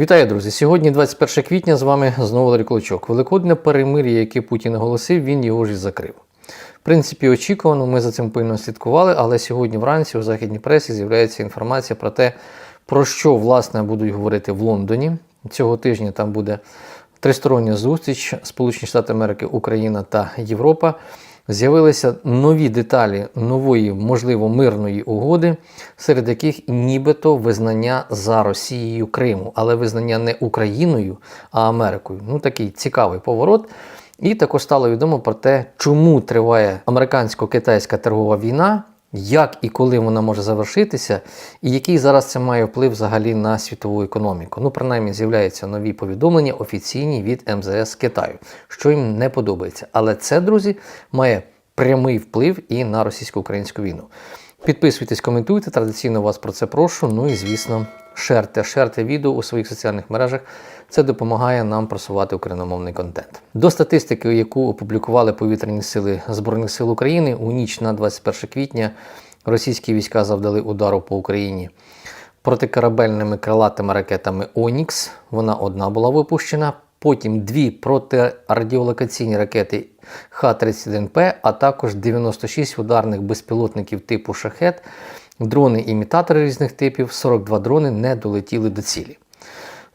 Вітаю, друзі! Сьогодні 21 квітня. З вами знову Валерій Клочок. Великодне перемир'я, яке Путін оголосив, він його ж і закрив. В принципі, очікувано, ми за цим пильно слідкували, але сьогодні вранці у західній пресі з'являється інформація про те, про що власне будуть говорити в Лондоні. Цього тижня там буде тристороння зустріч Сполучені Штати Америки, Україна та Європа. З'явилися нові деталі нової, можливо, мирної угоди, серед яких нібито визнання за Росією Криму, але визнання не Україною, а Америкою. Ну такий цікавий поворот. І також стало відомо про те, чому триває американсько-китайська торгова війна, як і коли вона може завершитися, і який зараз це має вплив взагалі на світову економіку. Ну, принаймні, з'являються нові повідомлення офіційні від МЗС Китаю, що їм не подобається. Але це, друзі, має прямий вплив і на російсько-українську війну. Підписуйтесь, коментуйте, традиційно вас про це прошу. Ну і звісно, шерте, шерте відео у своїх соціальних мережах. Це допомагає нам просувати україномовний контент. До статистики, яку опублікували повітряні сили Збройних сил України, у ніч на 21 квітня російські війська завдали удару по Україні протикорабельними крилатими ракетами Онікс. Вона одна була випущена. Потім дві протирадіолокаційні ракети Х-31П, а також 96 ударних безпілотників типу шахет, дрони-імітатори різних типів, 42 дрони не долетіли до цілі.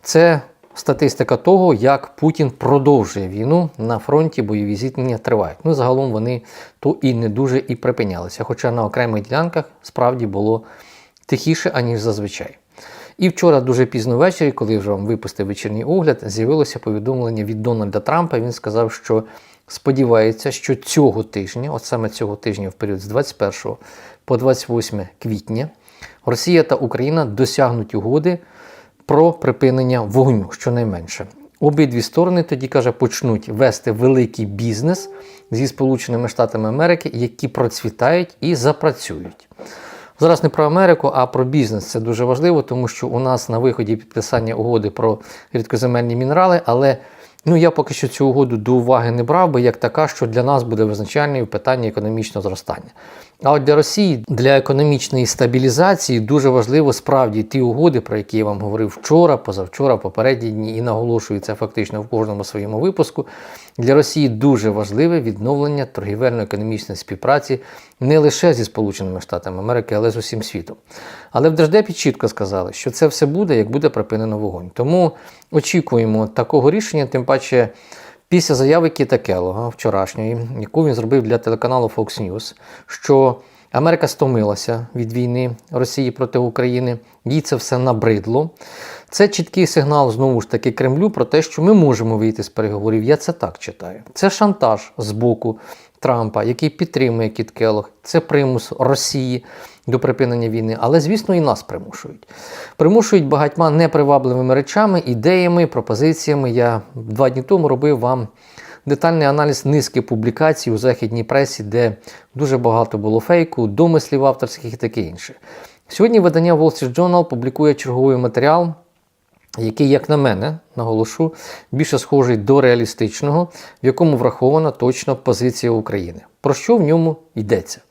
Це статистика того, як Путін продовжує війну на фронті, бойові зіткнення тривають. Ну, загалом вони то і не дуже і припинялися. Хоча на окремих ділянках справді було тихіше, аніж зазвичай. І вчора дуже пізно ввечері, коли вже вам випустив вечірній огляд, з'явилося повідомлення від Дональда Трампа. Він сказав, що сподівається, що цього тижня, от саме цього тижня, в період з 21 по 28 квітня, Росія та Україна досягнуть угоди про припинення вогню, щонайменше. Обидві сторони тоді каже, почнуть вести великий бізнес зі Сполученими Штатами Америки, які процвітають і запрацюють. Зараз не про Америку, а про бізнес. Це дуже важливо, тому що у нас на виході підписання угоди про рідкоземельні мінерали, але ну, я поки що цю угоду до уваги не брав би як така, що для нас буде визначальною в питанні економічного зростання. А от для Росії для економічної стабілізації дуже важливо справді ті угоди, про які я вам говорив вчора, позавчора, попередні дні, і наголошую це фактично в кожному своєму випуску. Для Росії дуже важливе відновлення торгівельно-економічної співпраці не лише зі Сполученими Штатами Америки, але з усім світом. Але в Держдепі чітко сказали, що це все буде, як буде припинено вогонь. Тому очікуємо такого рішення, тим паче. Після заяви Кіта Келлога вчорашньої, яку він зробив для телеканалу Fox News, що Америка стомилася від війни Росії проти України, їй це все набридло. Це чіткий сигнал знову ж таки Кремлю про те, що ми можемо вийти з переговорів. Я це так читаю. Це шантаж з боку Трампа, який підтримує Кіт Келлог. Це примус Росії до припинення війни, але, звісно, і нас примушують. Примушують багатьма непривабливими речами, ідеями, пропозиціями. Я два дні тому робив вам детальний аналіз низки публікацій у західній пресі, де дуже багато було фейку, домислів авторських і таке інше. Сьогодні видання Wall Street Journal публікує черговий матеріал. Який, як на мене, наголошу, більше схожий до реалістичного, в якому врахована точно позиція України. Про що в ньому йдеться?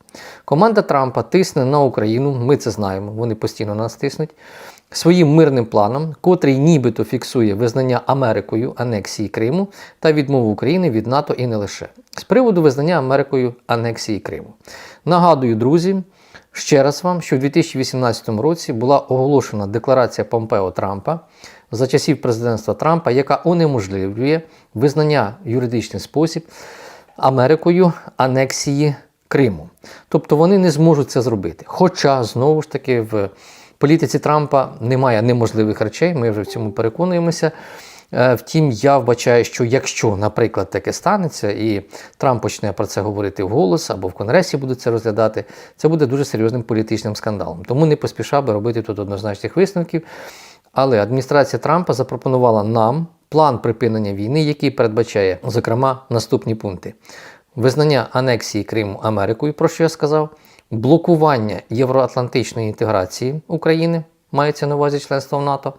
Команда Трампа тисне на Україну, ми це знаємо, вони постійно нас тиснуть, своїм мирним планом, котрий нібито фіксує визнання Америкою анексії Криму та відмову України від НАТО і не лише. З приводу визнання Америкою анексії Криму. Нагадую, друзі, ще раз вам, що в 2018 році була оголошена декларація Помпео Трампа за часів президентства Трампа, яка унеможливлює визнання в юридичний спосіб Америкою анексії Криму. Тобто вони не зможуть це зробити. Хоча, знову ж таки, в політиці Трампа немає неможливих речей, ми вже в цьому переконуємося. Е, Втім, я вбачаю, що якщо, наприклад, таке станеться, і Трамп почне про це говорити вголос або в Конгресі буде це розглядати, це буде дуже серйозним політичним скандалом. Тому не поспішав би робити тут однозначних висновків. Але адміністрація Трампа запропонувала нам план припинення війни, який передбачає, зокрема, наступні пункти: визнання анексії Криму Америкою, про що я сказав, блокування євроатлантичної інтеграції України, мається на увазі членство в НАТО,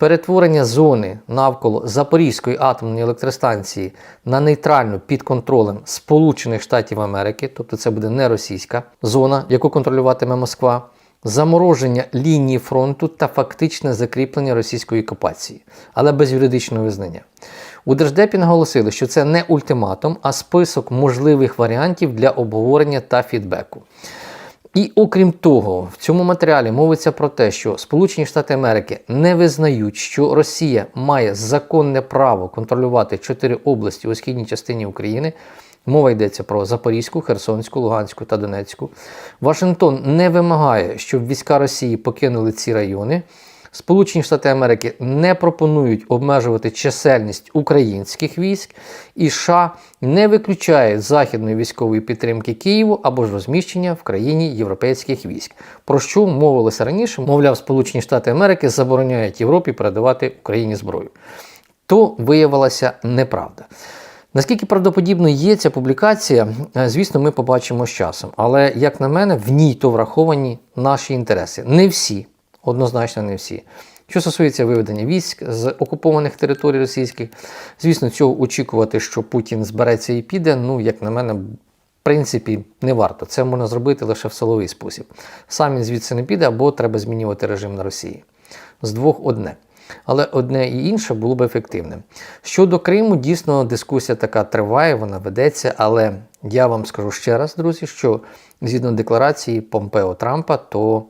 перетворення зони навколо Запорізької атомної електростанції на нейтральну під контролем Сполучених Штатів Америки, тобто це буде не російська зона, яку контролюватиме Москва. замороження лінії фронту та фактичне закріплення російської окупації, але без юридичного визнання. У Держдепі наголосили, що це не ультиматум, а список можливих варіантів для обговорення та фідбеку. І окрім того, в цьому матеріалі мовиться про те, що Сполучені Штати Америки не визнають, що Росія має законне право контролювати чотири області у східній частині України. Мова йдеться про Запорізьку, Херсонську, Луганську та Донецьку. Вашингтон не вимагає, щоб війська Росії покинули ці райони. Сполучені Штати Америки не пропонують обмежувати чисельність українських військ, і США не виключає західної військової підтримки Києву або ж розміщення в країні європейських військ. Про що мовилося раніше? Мовляв, Сполучені Штати Америки забороняють Європі передавати Україні зброю. То виявилася неправда. Наскільки правдоподібно є ця публікація, е, звісно, ми побачимо з часом. Але, як на мене, в ній то враховані наші інтереси. Не всі, однозначно не всі. Що стосується виведення військ з окупованих територій російських, звісно, цього очікувати, що Путін збереться і піде, ну, як на мене, в принципі, не варто. Це можна зробити лише в силовий спосіб. Сам він звідси не піде, або треба змінювати режим на Росії. З двох одне. Але одне і інше було б ефективним. Щодо Криму, дійсно дискусія така триває, вона ведеться, але я вам скажу ще раз, друзі, що згідно декларації Помпео Трампа, то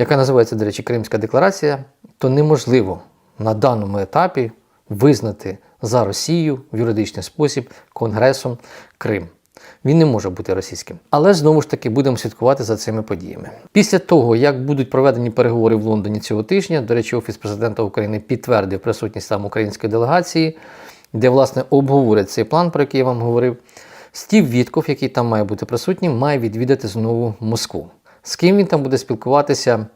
яка називається, до речі, Кримська декларація, то неможливо на даному етапі визнати за Росію в юридичний спосіб Конгресом Крим. Він не може бути російським. Але знову ж таки будемо слідкувати за цими подіями. Після того, як будуть проведені переговори в Лондоні цього тижня, до речі, Офіс президента України підтвердив присутність там української делегації, де власне обговорять цей план, про який я вам говорив. Стів Вітков, який там має бути присутнім, має відвідати знову Москву. З ким він там буде спілкуватися?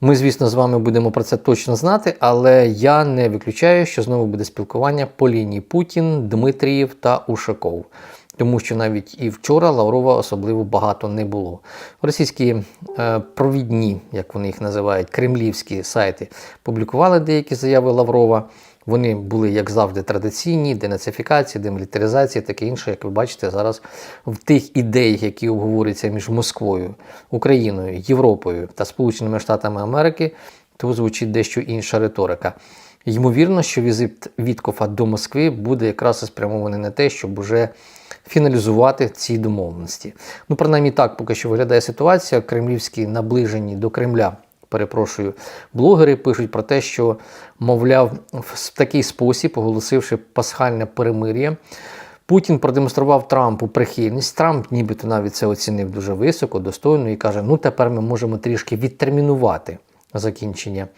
Ми, звісно, з вами будемо про це точно знати, але я не виключаю, що знову буде спілкування по лінії Путін, Дмитрієв та Ушаков. Тому що навіть і вчора Лаврова особливо багато не було. Російські е, провідні, як вони їх називають, кремлівські сайти публікували деякі заяви Лаврова. Вони були, як завжди, традиційні, денацифікації, демілітаризації, таке інше, як ви бачите, зараз в тих ідеях, які обговорюються між Москвою, Україною, Європою та Сполученими Штатами Америки, то звучить дещо інша риторика. Ймовірно, що візит Віткофа до Москви буде якраз спрямований на те, щоб уже фіналізувати ці домовленості. Ну, принаймні так, поки що виглядає ситуація. Кремлівські наближені до Кремля. Перепрошую, блогери пишуть про те, що, мовляв, в такий спосіб, оголосивши пасхальне перемир'я, Путін продемонстрував Трампу прихильність. Трамп нібито навіть це оцінив дуже високо, достойно і каже: ну тепер ми можемо трішки відтермінувати закінчення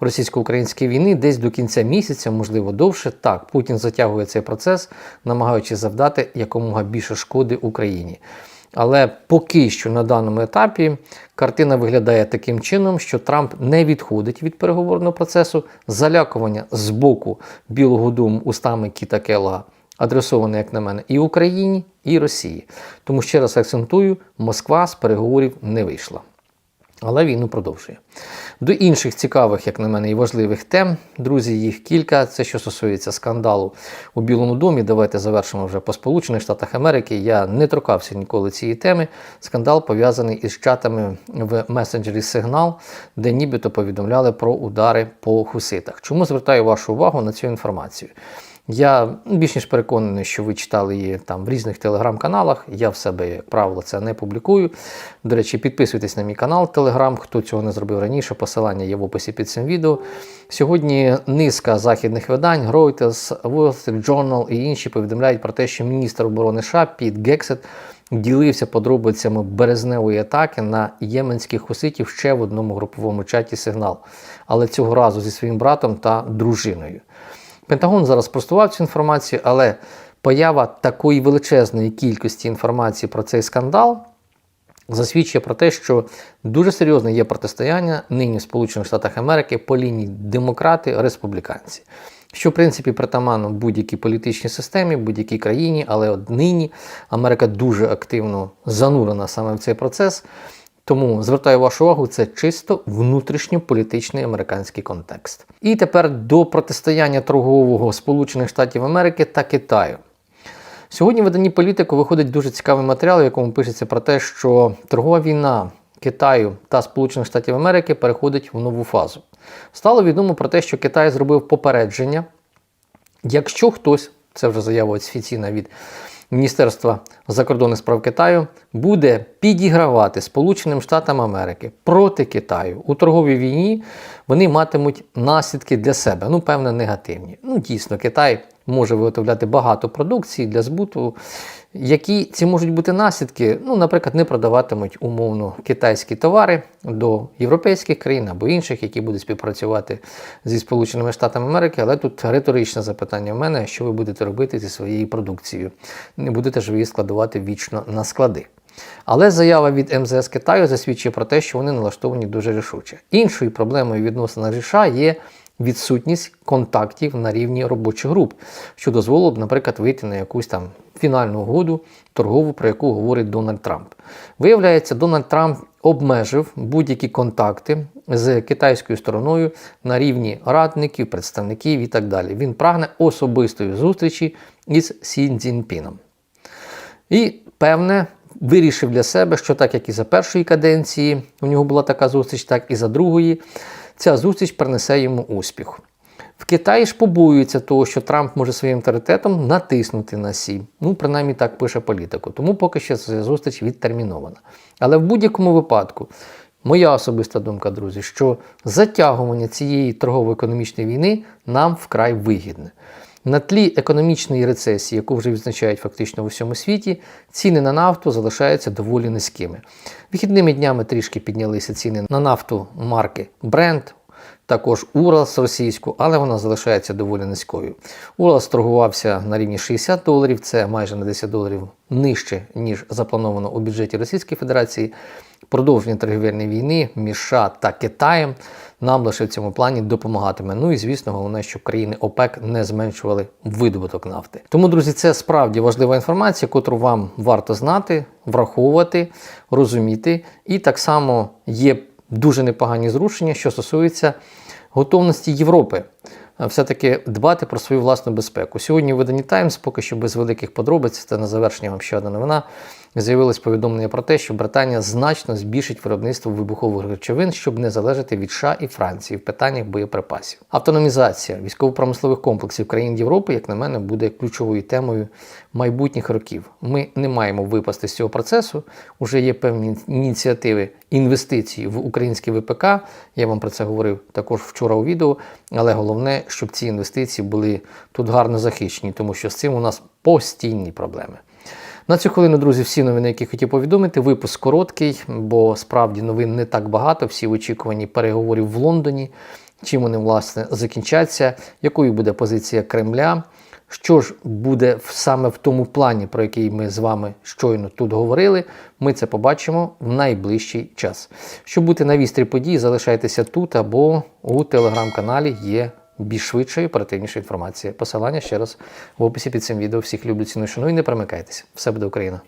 російсько-української війни десь до кінця місяця, можливо, довше. Так, Путін затягує цей процес, намагаючись завдати якомога більше шкоди Україні. Але поки що на даному етапі картина виглядає таким чином, що Трамп не відходить від переговорного процесу, залякування з боку Білого Дому устами Кіта Келлога адресоване, як на мене, і Україні, і Росії. Тому ще раз акцентую, Москва з переговорів не вийшла. Але війну продовжує. До інших цікавих, як на мене, і важливих тем, друзі, їх кілька. Це що стосується скандалу у Білому домі. Давайте завершимо вже по Сполучених Штатах Америки. Я не торкався ніколи цієї теми. Скандал пов'язаний із чатами в месенджері Сигнал, де нібито повідомляли про удари по хуситах. Чому звертаю вашу увагу на цю інформацію? Я більш ніж переконаний, що ви читали її там в різних телеграм-каналах. Я в себе, як правило, це не публікую. До речі, підписуйтесь на мій канал Телеграм, хто цього не зробив раніше. Посилання є в описі під цим відео. Сьогодні низка західних видань, Reuters, Wall Street Journal і інші повідомляють про те, що міністр оборони США Піт Гексет ділився подробицями березневої атаки на єменських хуситів ще в одному груповому чаті сигнал, але цього разу зі своїм братом та дружиною. Пентагон зараз спростував цю інформацію, але поява такої величезної кількості інформації про цей скандал засвідчує про те, що дуже серйозне є протистояння нині в Сполучених Штатах Америки по лінії демократи-республіканці. Що, в принципі, притаманно будь-якій політичній системі, будь-якій країні, але от нині Америка дуже активно занурена саме в цей процес. Тому звертаю вашу увагу, це чисто внутрішньополітичний американський контекст. І тепер до протистояння торгового Сполучених Штатів Америки та Китаю. Сьогодні в виданні політику виходить дуже цікавий матеріал, в якому пишеться про те, що торгова війна Китаю та Сполучених Штатів Америки переходить в нову фазу. Стало відомо про те, що Китай зробив попередження, якщо хтось, це вже заява офіційна від Міністерства закордонних справ Китаю, буде підігравати Сполученим Штатам Америки проти Китаю у торговій війні, вони матимуть наслідки для себе, ну, певно, негативні. Ну, дійсно, Китай може виготовляти багато продукції для збуту. Які ці можуть бути наслідки? Ну, наприклад, не продаватимуть умовно китайські товари до європейських країн або інших, які будуть співпрацювати зі Сполученими Штатами Америки. Але тут риторичне запитання в мене, що ви будете робити зі своєю продукцією. Не будете ж ви її складувати вічно на склади. Але заява від МЗС Китаю засвідчує про те, що вони налаштовані дуже рішуче. Іншою проблемою відносно США є відсутність контактів на рівні робочих груп, що дозволило б, наприклад, вийти на якусь там фінальну угоду торгову, про яку говорить Дональд Трамп. Виявляється, Дональд Трамп обмежив будь-які контакти з китайською стороною на рівні радників, представників і так далі. Він прагне особистої зустрічі із Сі Цзіньпіном. І певне. Вирішив для себе, що так як і за першої каденції у нього була така зустріч, так і за другої, ця зустріч принесе йому успіх. В Китаї ж побоюється того, що Трамп може своїм авторитетом натиснути на Сі. Ну, принаймні так пише політику. Тому поки що ця зустріч відтермінована. Але в будь-якому випадку, моя особиста думка, друзі, що затягування цієї торгово-економічної війни нам вкрай вигідне. На тлі економічної рецесії, яку вже відзначають фактично в усьому світі, ціни на нафту залишаються доволі низькими. Вихідними днями трішки піднялися ціни на нафту марки Brent, також Уралс російську, але вона залишається доволі низькою. Уралс торгувався на рівні 60 доларів, це майже на 10 доларів нижче, ніж заплановано у бюджеті Російської Федерації. Продовження торгівельної війни між США та Китаєм нам лише в цьому плані допомагатиме. Ну і звісно, головне, щоб країни ОПЕК не зменшували видобуток нафти. Тому, друзі, це справді важлива інформація, яку вам варто знати, враховувати, розуміти. І так само є дуже непогані зрушення, що стосується готовності Європи. Все-таки дбати про свою власну безпеку. Сьогодні в виданні Times, поки що без великих подробиць, це на завершення вам ще одна новина. З'явилось повідомлення про те, що Британія значно збільшить виробництво вибухових речовин, щоб не залежати від США і Франції в питаннях боєприпасів. Автономізація військово-промислових комплексів країн Європи, як на мене, буде ключовою темою майбутніх років. Ми не маємо випасти з цього процесу. Уже є певні ініціативи інвестицій в українське ВПК. Я вам про це говорив також вчора у відео. Але головне, щоб ці інвестиції були тут гарно захищені, тому що з цим у нас постійні проблеми. На цю хвилину, друзі, всі новини, які хотів повідомити. Випуск короткий, бо справді новин не так багато. Всі в очікуванні переговорів в Лондоні. Чим вони власне закінчаться, якою буде позиція Кремля? Що ж буде саме в тому плані, про який ми з вами щойно тут говорили, ми це побачимо в найближчий час. Щоб бути на вістрі подій, залишайтеся тут або у телеграм-каналі є більш швидшої, оперативнішої інформації. Посилання ще раз в описі під цим відео. Всіх люблю ціну шану і не перемикайтеся. Все буде Україна!